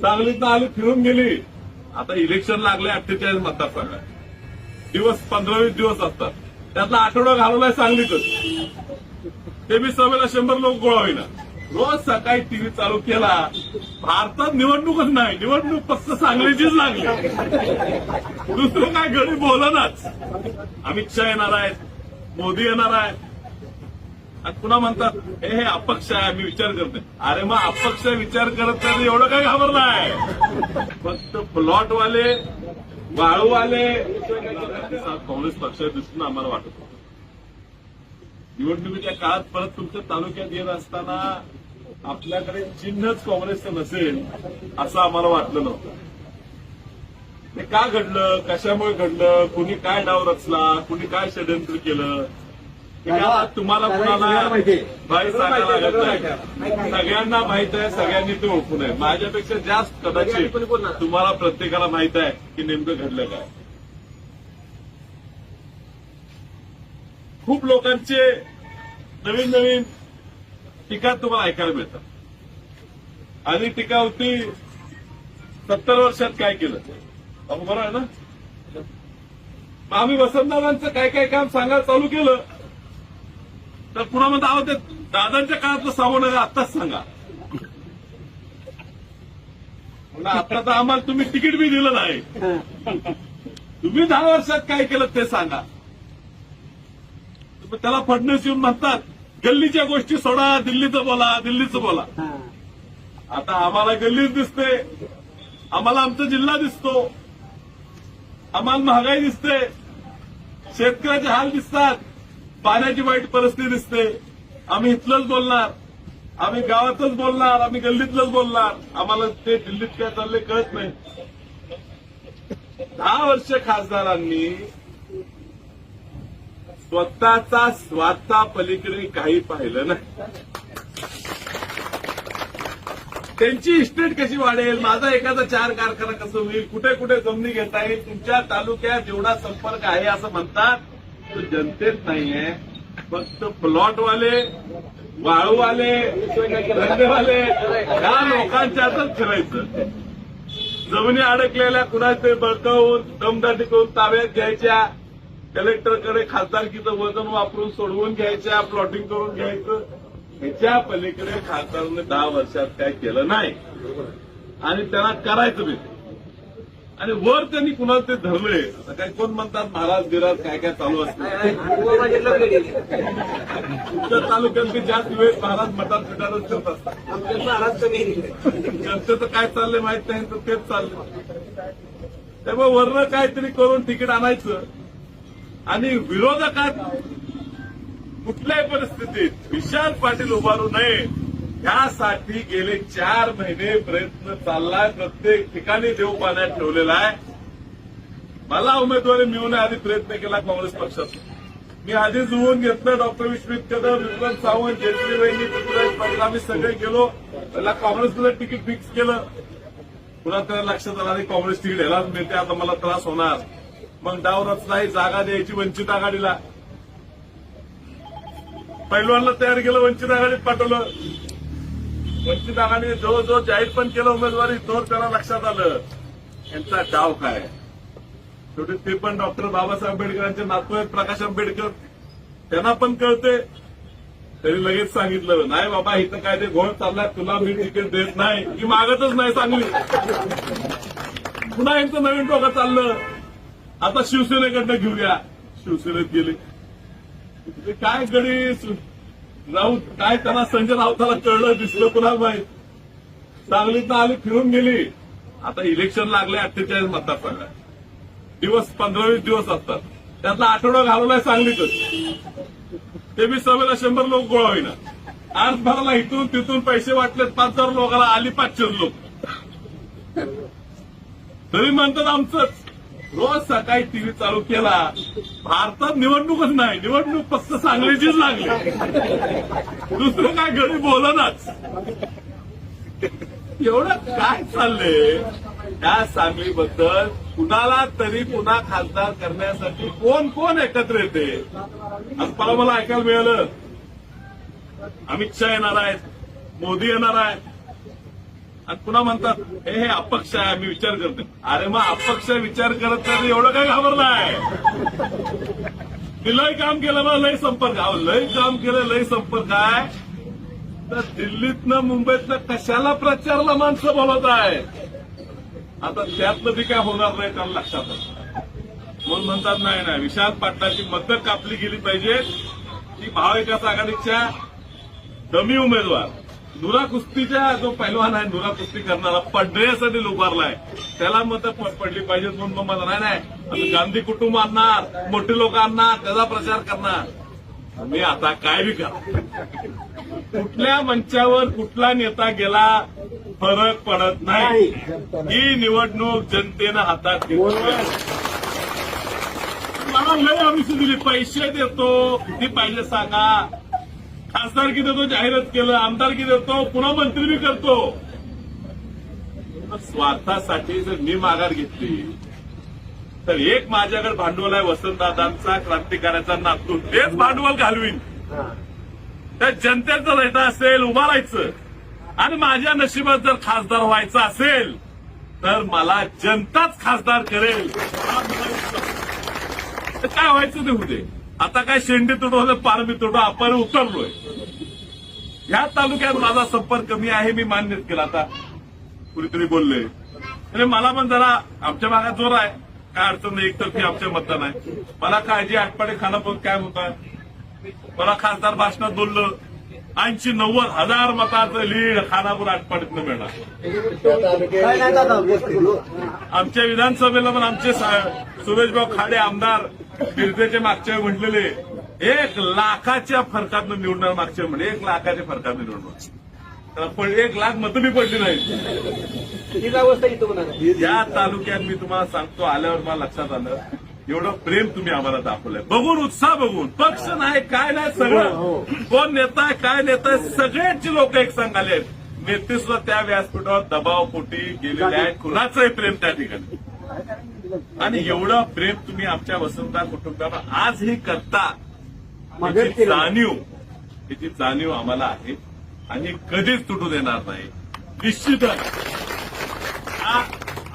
सांगलीत आली फिरून गेली. आता इलेक्शन लागले अठ्ठेचाळीस मतदारसंघात दिवस पंधरावीस दिवस असतात. त्यातला आठवडा घालवलाय सांगलीतच. ते बी सभेला शंभर लोक गोळा होईना. रोज सकाळी टीव्ही चालू केला. भारतात निवडणूकच नाही. निवडणूक फक्त सांगलीचीच लागली. दुसरं काय घरी बोलनाच. अमित शहा येणार आहेत. मोदी येणार आहेत. आणि पुन्हा म्हणतात हे हे अपक्ष आहे मी विचार करते अरे मग अपक्ष विचार करत नाही एवढं काय खबर नाही फक्त प्लॉटवाले वाळूवाले काँग्रेस पक्ष दिसून आम्हाला वाटत निवडणुकीच्या काळात परत तुमच्या तालुक्यात येत असताना आपल्याकडे चिन्हच काँग्रेसचं नसेल असं आम्हाला वाटलं नव्हतं. ते का घडलं कशामुळे घडलं कुणी काय डाव रचला कुणी काय षडयंत्र केलं तुम्हाला कुणाला भाई सांगायला लागत नाही. सगळ्यांना माहीत आहे सगळ्यांनी ते ओळखून आहे माझ्यापेक्षा जास्त कदाचित तुम्हाला प्रत्येकाला माहीत आहे की नेमकं घडलं काय. खूप लोकांचे नवीन नवीन टीका तुम्हाला ऐकायला मिळतात. आधी टीका होती सत्तर वर्षात काय केलं अहो बरं आहे ना? आम्ही वसंतदादांचं काय काय काम सांगायला चालू केलं तर पुन्हा म्हणता अहो ते दादांच्या काळातलं सामान आत्ताच सांगा. आता तर आम्हाला तुम्ही तिकीट बी दिलं नाही. तुम्ही दहा वर्षात काय केलं ते सांगा. त्याला फडणवीस येऊन म्हणतात गल्लीच्या गोष्टी सोडा दिल्लीचं बोला दिल्लीचं बोला. आता आम्हाला गल्लीच दिसते आम्हाला आमचा जिल्हा दिसतो आम्हाला महागाई दिसते शेतकऱ्याचे हाल दिसतात पाण्याची वाईट परिस्थिती दिसते. आम्ही इथलंच बोलणार. आम्ही गावातच बोलणार. आम्ही गल्लीतलंच बोलणार. आम्हाला ते दिल्लीत काय चालले कळत नाही. दहा वर्ष खासदारांनी स्वतःचा स्वार्था पलीकडे काही पाहिलं नाही. त्यांची इस्टेट कशी वाढेल? माझा एखादा चार कारखाना कसं होईल? कुठे कुठे जमिनी घेता येईल? तुमच्या तालुक्यात जेवढा संपर्क आहे असं म्हणतात? तो जनतेत नाहीये. फक्त प्लॉटवाले वाळूवाले धंदेवाले या लोकांच्या हातात फिरायचं. जमिनी अडकलेल्या कुणाचे बळकावून दमदाटी करून ताब्यात घ्यायच्या. कलेक्टरकडे खासदारकीचं वजन वापरून सोडवून घ्यायच्या प्लॉटिंग करून घ्यायचं. ह्याच्या पलीकडे खासदारांनी दहा वर्षात काय केलं नाही. आणि त्यांना करायचं बी. आणि वर त्यांनी कुणाला ते धरले आता काय कोण म्हणतात महाराज बिराज काय काय चालू असतं? तालुक्यात जास्त वेळ महाराज मटार फिटारच करत असतात. जनतेचं काय चाललंय माहीत नाही तर तेच चाललंय. त्यामुळे वरनं काहीतरी करून तिकीट आणायचं. आणि विरोधकात कुठल्याही परिस्थितीत विशाल पाटील उभारू नये. यासाठी गेले चार महिने प्रयत्न चाललाय प्रत्येक ठिकाणी देव पाण्यात ठेवलेला आहे. मला उमेदवारी मिळवण्याआधी प्रयत्न केला काँग्रेस पक्षात मी आधी जुळवून घेतलं डॉक्टर विश्वित कदम विक्रांत सावंत जेटली वहिनी पृथ्वीराज पाटील आम्ही सगळे गेलो. त्याला काँग्रेसला तिकीट फिक्स केलं. पुन्हा त्याला लक्षात आलं आणि काँग्रेस तिकीट ह्यालाच मिळते आता मला त्रास होणार. मग डाव रचनाही जागा द्यायची वंचित आघाडीला. पैलवानला तयार केलं वंचित आघाडीत पाठवलं. वंचित आघाडीने जवळजवळ जाहीर पण केलं उमेदवारी तोच त्याला लक्षात आलं. यांचा डाव काय? शेवटी ते पण डॉक्टर बाबासाहेब आंबेडकरांचे नातू आहेत प्रकाश आंबेडकर त्यांना पण कळते. त्यांनी लगेच सांगितलं नाही बाबा इथं काय ते घोळ चाललाय तुला मी तिकीट देत नाही. की मागतच नाही चांगली पुन्हा यांचं नवीन टोकं चाललं. आता शिवसेनेकडनं घेऊया. शिवसेनेत गेले. काय गडी सु- राऊत काय त्यांना संजय राऊताला कळलं दिसलं कुणाला चांगली तर आली फिरून गेली. आता इलेक्शन लागले अठ्ठेचाळीस मतदारसंघात दिवस पंधरा वीस दिवस असतात. त्यातला आठवडा घालवलाय सांगलीतच. ते बी सभेला शंभर लोक गोळा होईना. आज भराला इथून तिथून पैसे वाटलेत पाच हजार लोकांना आली पाचशे लोक. तरी म्हणतात आमचंच. रोज सकाळी टीव्ही चालू केला भारतात निवडणूकच नाही निवडणूक फक्त सांगलीचीच लागली. दुसरं काय घरी बोलनाच. एवढं काय चाललंय? त्या सांगलीबद्दल कुणाला तरी पुन्हा खासदार करण्यासाठी कोण कोण एकत्र येते? आज मला ऐकायला मिळालं. अमित शहा येणार आहेत मोदी येणार आहेत. आणि पुन्हा म्हणतात हे हे अपक्ष आहे मी विचार करते अरे मग अपक्ष विचार करत नाही एवढं काय घाबरलाय? मी लय काम केलं मला लय संपर्क. लय काम केलं लय संपर्क आहे. तर दिल्लीतनं मुंबईतनं कशाला प्रचारला माणसं बोलत आहे आता त्यातलं बी काय होणार नाही त्याला लक्षात म्हणून म्हणतात नाही नाही विशाल पाटलाची मदत कापली गेली पाहिजे. ती महाविकास आघाडीच्या कमी उमेदवार. नुरा कुस्तीच्या जो पैलवान आहे नुरा कुस्ती करणारा पडण्यासाठी उभारलाय त्याला मतं पडली पाहिजे म्हणून मग मला नाही नाही. गांधी कुटुंब आणणार मोठी लोक आणणार त्याचा प्रचार करणार. मी आता काय बी करा. कुठल्या मंचावर कुठला नेता गेला फरक पडत नाही. ही निवडणूक जनतेनं हातात घेतली मला लय आमिष दिली. पैसे देतो. किती पाहिजे सांगा. खासदारकी देतो जाहीरच केलं आमदारकी देतो पुन्हा मंत्री बी करतो. स्वार्थासाठी जर मी माघार घेतली तर एक माझ्याकडे भांडवल आहे वसंतदादांचा क्रांतिकाराचा नातू तेच भांडवल घालवीन. त्या जनतेचं राहायचं असेल उभा राहायचं आणि माझ्या नशिबात जर खासदार व्हायचं असेल तर मला जनताच खासदार करेल. काय व्हायचं ते दे. आता काय शेंडी तुटवलं पारबी तुटो आपण उतरलोय. ह्या तालुक्यात माझा संपर्क कमी आहे मी मान्य केला आता. कुणीतरी बोलले. अरे मला पण जरा आमच्या भागात जोर आहे. काय अडचण नाही एकतर्फी आमच्या मतदान आहे. मला काळजी आठपाडे खाना पण काय होत? मला खासदार भाषणात बोललं ऐंशी नव्वद हजार मताचं लीड खानापूर आठपाडीतनं मिळणार. आमच्या विधानसभेला पण आमचे सुरेशभाऊ खाडे आमदार बिरदेचे मागच्या म्हटलेले एक लाखाच्या फरकातनं निवडणार मागच्या म्हणजे एक लाखाच्या फरकातनं निवडणार. तर पण एक लाख मतं बी पडली नाही. या तालुक्यात मी तुम्हाला सांगतो आल्यावर मला लक्षात आलं एवढं प्रेम तुम्ही आम्हाला दाखवलंय. बघून उत्साह बघून पक्ष नाही काय नाही सगळं. कोण नेता काय नेता सगळ्यांची लोक एक संघ आले आहेत. नेते सुद्धा त्या व्यासपीठावर दबावपोटी गेलेले आहेत. कुणाचंही प्रेम त्या ठिकाणी. आणि एवढं प्रेम तुम्ही आमच्या वसंतदार कुटुंबाला आजही करता मदत याची केली. जाणीव याची जाणीव आम्हाला आहे. आणि कधीच तुटू देणार नाही. निश्चितच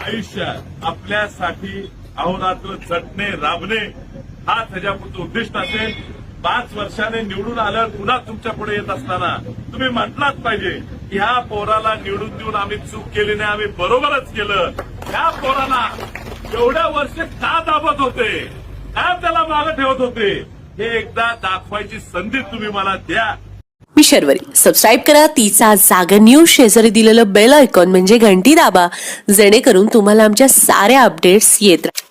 आयुष्यात आपल्यासाठी अहोरात्र झटणे राबणे हा त्याच्यापुरतं उद्दिष्ट असेल. पाच वर्षाने निवडून आल्यावर पुन्हा तुमच्यापुढे येत असताना तुम्ही म्हटलाच पाहिजे की ह्या पोराला निवडून देऊन आम्ही चूक केली नाही आम्ही बरोबरच केलं. ह्या पोराला एवढ्या वर्ष का दाबत होते? का त्याला मागे ठेवत होते? हे एकदा दाखवायची संधी तुम्ही मला द्या. मी शर्वरी. सबस्क्राईब करा. तिचा जागर न्यूज शेजारी दिलेलं बेल आयकॉन म्हणजे घंटी दाबा. जेणेकरून तुम्हाला आमच्या साऱ्या अपडेट्स येत राहतील